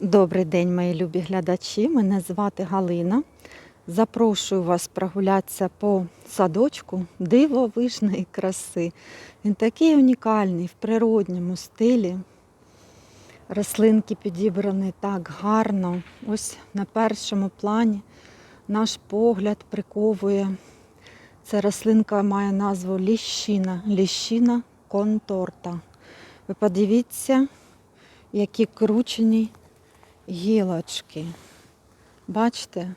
Добрий день, мої любі глядачі. Мене звати Галина. Запрошую вас прогулятися по садочку дивовижної краси. Він такий унікальний в природньому стилі. Рослинки підібрані так гарно. Ось на першому плані наш погляд приковує. Ця рослинка має назву ліщина. Ліщина конторта. Ви подивіться, які кручені гілочки. Бачите?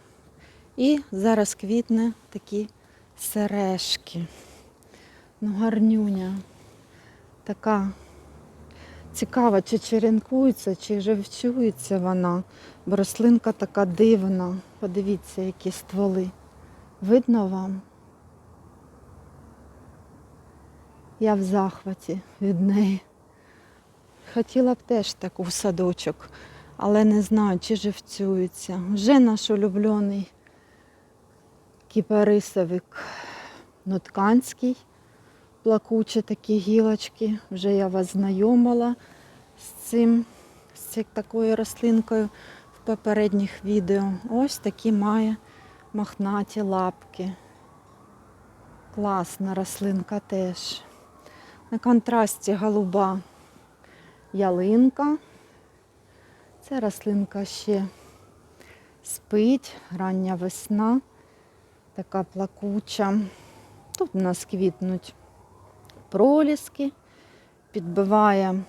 І зараз квітне такі сережки. Ну, гарнюня. Така цікава, чи черенкується, чи живчується вона. Бо рослинка така дивна. Подивіться, які стволи. Видно вам? Я в захваті від неї. Хотіла б теж таку в садочок, але не знаю, чи живцюється. Вже наш улюблений кіпарисовик Нотканський, плакучі такі гілочки. Вже я вас знайомила з цим, з цим такою рослинкою в попередніх відео. Ось такі має мохнаті лапки. Класна рослинка теж. На контрасті голуба ялинка. Ця рослинка ще спить, рання весна, така плакуча. Тут у нас квітнуть проліски, підбиває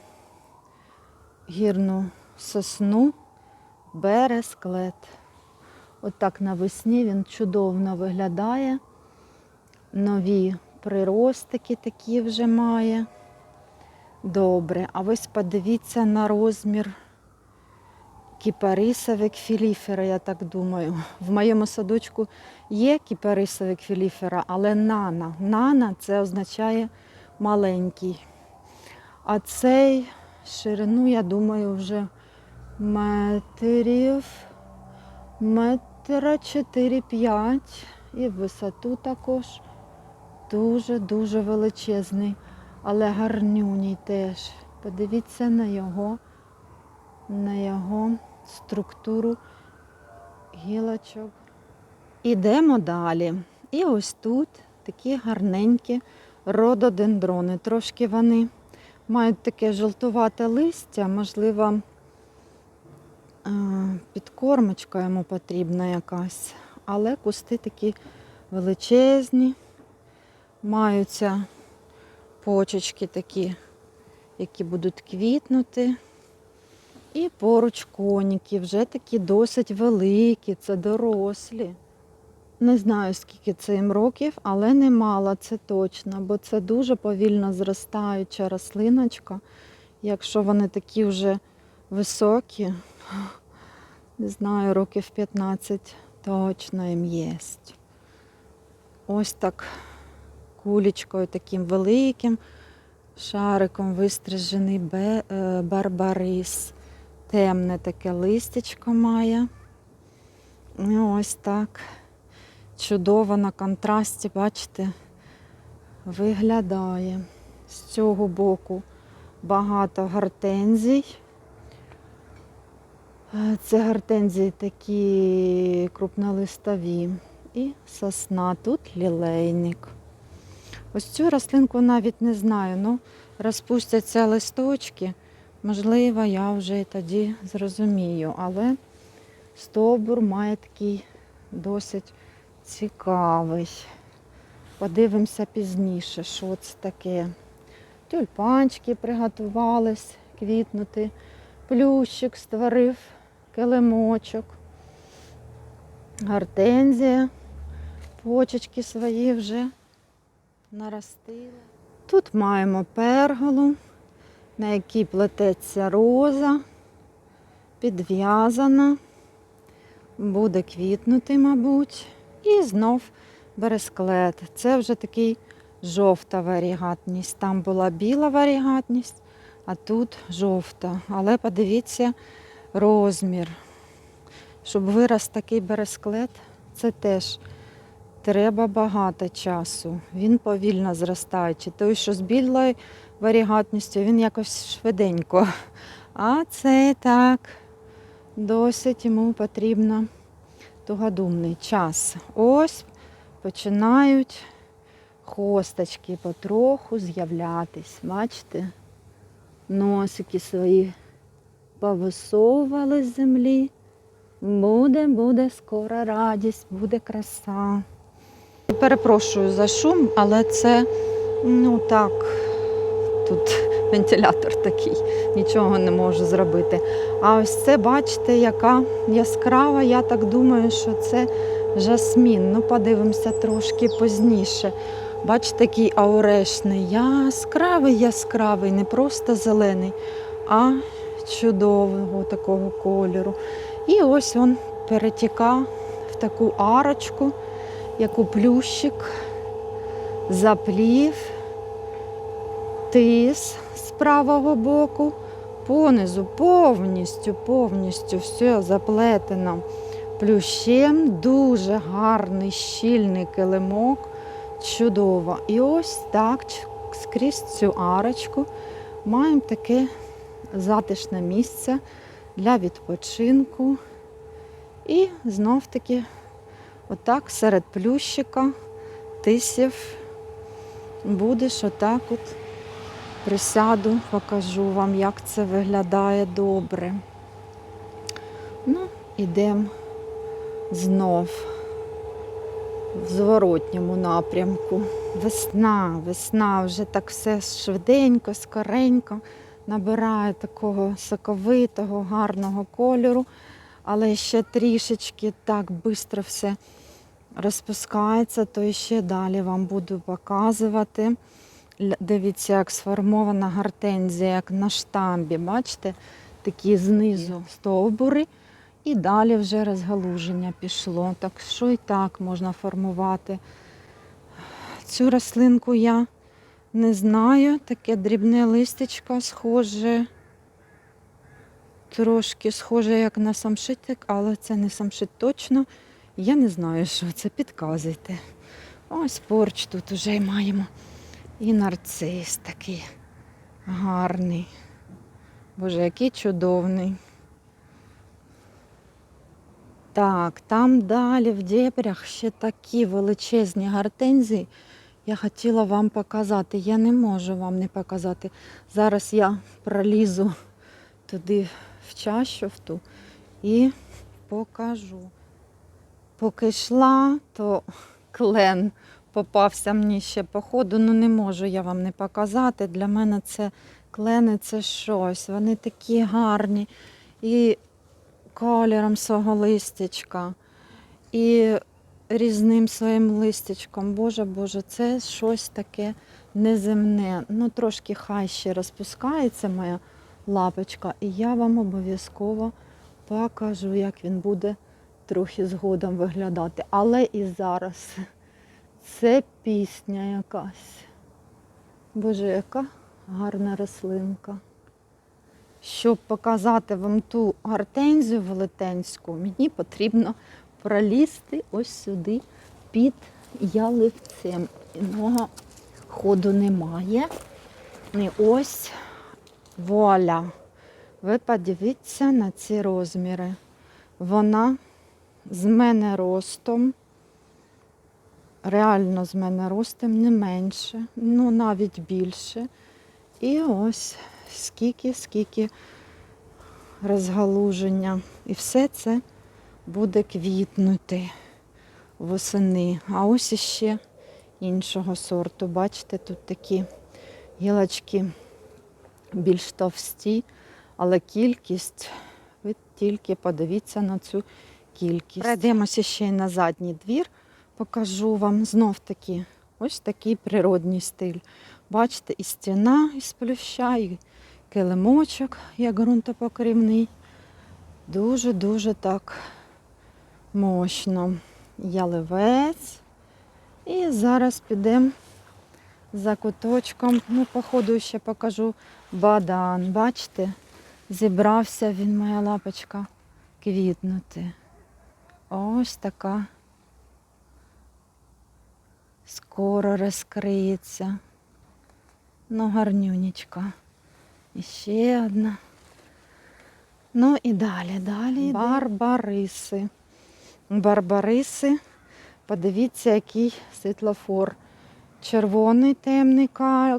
гірну сосну, бересклет. Отак навесні він чудовно виглядає. Нові приростики такі вже має. Добре, а ось подивіться на розмір кіпарисовик філіфера, я так думаю. В моєму садочку є кіпарисовик філіфера, але нана. Нана це означає маленький. А цей ширину, я думаю, вже метрів метра 4-5 і висоту також дуже-дуже величезний але гарнюній теж. Подивіться на його, на його структуру гілочок. Ідемо далі. І ось тут такі гарненькі рододендрони. Трошки вони мають таке жовтувате листя, можливо, е, підкормочка йому потрібна якась. Але кусти такі величезні, маються почечки такі, які будуть квітнути. І поруч коніки, вже такі досить великі, це дорослі. Не знаю, скільки це їм років, але немало, це точно, бо це дуже повільно зростаюча рослиночка. Якщо вони такі вже високі, не знаю, років 15 точно їм єсть. Ось так кулечкою таким великим шариком вистрижений е, барбарис. Темне таке листячко має. І ось так. Чудово на контрасті, бачите, виглядає. З цього боку багато гортензій. Е, Це гортензії такі крупнолистові. І сосна тут лілейник. Ось цю рослинку навіть не знаю. Ну, розпустяться листочки. Можливо, я вже і тоді зрозумію. Але стовбур має такий досить цікавий. Подивимося пізніше, що це таке. Тюльпанчики приготувались квітнути. Плющик створив килимочок. Гортензія. Почечки свої вже наростила. Тут маємо перголу, на якій плететься роза, підв'язана, буде квітнути, мабуть. І знов бересклет. Це вже такий жовта варігатність. Там була біла варігатність, а тут жовта. Але подивіться розмір. Щоб вирос такий бересклет, це теж треба багато часу. Він повільно зростаючий. Той, що з білою варігатністю, він якось швиденько. А це так досить йому потрібно тугодумний час. Ось починають хосточки потроху з'являтись. Бачите? Носики свої повисовували з землі. Буде, буде скоро радість, буде краса. Перепрошую за шум, але це ну так, тут вентилятор такий, нічого не можу зробити. А ось це, бачите, яка яскрава. Я так думаю, що це жасмін. Ну, подивимося трошки пізніше. Бачите, такий аурешний, яскравий, яскравий, не просто зелений, а чудового такого кольору. І ось він перетіка в таку арочку, яку плющик заплів, тис з правого боку, понизу повністю, повністю все заплетено плющем. Дуже гарний щільний килимок. Чудово. І ось так скрізь цю арочку маємо таке затишне місце для відпочинку. І знов таки, отак серед плющика, тисів, будеш отак от присяду, покажу вам, як це виглядає добре. Ну, ідемо знов в зворотньому напрямку. Весна, весна, вже так все швиденько, скоренько набирає такого соковитого, гарного кольору, але ще трішечки так швидко все розпускається, то ще далі вам буду показувати. Дивіться, як сформована гортензія, як на штамбі. Бачите, такі знизу стовбури. І далі вже розгалуження пішло. Так що і так можна формувати. Цю рослинку я не знаю. Таке дрібне листечко схоже. Трошки схоже, як на самшитик, але це не самшит точно. Я не знаю, що це. Підказуйте. Ось порч тут уже маємо. І нарцис такий гарний. Боже, який чудовний. Так, там далі в дебрях ще такі величезні гортензії. Я хотіла вам показати. Я не можу вам не показати. Зараз я пролізу туди в чащу в ту і покажу. Поки йшла, то клен попався мені ще по ходу. Ну не можу я вам не показати. Для мене це клени це щось. Вони такі гарні. І кольором свого листячка, і різним своїм листячком. Боже, Боже, це щось таке неземне. Ну, трошки хай ще розпускається моя лапочка, і я вам обов'язково покажу, як він буде трохи згодом виглядати. Але і зараз це пісня якась. Боже, яка гарна рослинка. Щоб показати вам ту гортензію велетенську, мені потрібно пролізти ось сюди під яливцем. Іного ходу немає. І ось вуаля. Ви подивіться на ці розміри. Вона з мене ростом, реально з мене ростом не менше, ну навіть більше. І ось скільки, скільки розгалуження. І все це буде квітнути восени. А ось іще іншого сорту. Бачите, тут такі гілочки більш товсті, але кількість, ви тільки подивіться на цю кількість. Пройдемося ще й на задній двір, покажу вам знов таки ось такий природній стиль. Бачите, і стіна із плюща, і килимочок, як ґрунтопокривний. Дуже-дуже так мощно. Яливець. І зараз підемо за куточком. Ну, походу, ще покажу бадан. Бачите, зібрався він, моя лапочка, квітнути. Ось така. Скоро розкриється. Ну, гарнюнечка. І ще одна. Ну і далі, далі. Барбариси. Барбариси. Подивіться, який світлофор. Червоний темний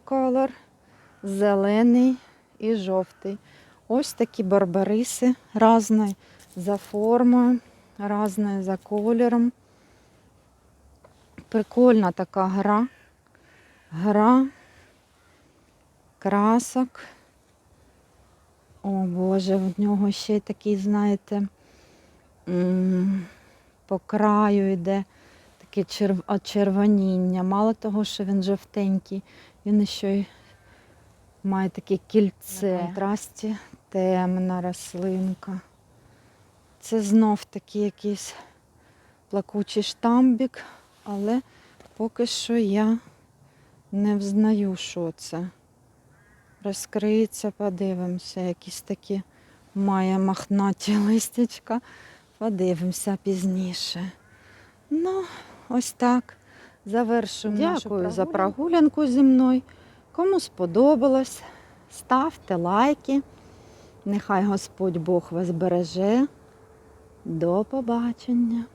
колор, зелений і жовтий. Ось такі барбариси різні за формою, різні за кольором. Прикольна така гра. Гра красок. О Боже, в нього ще такий, знаєте, по краю йде таке черв... очервоніння. Мало того, що він жовтенький, він ще й має таке кільце. На контрасті темна рослинка. Це знов такий якийсь плакучий штамбік, але поки що я не взнаю, що це. Розкриється, подивимося, якісь такі має махнаті листячка. Подивимося пізніше. Ну, ось так. Завершуємо. нашу Дякую за прогулянку зі мною. Кому сподобалось, ставте лайки. Нехай Господь Бог вас береже. До побачення.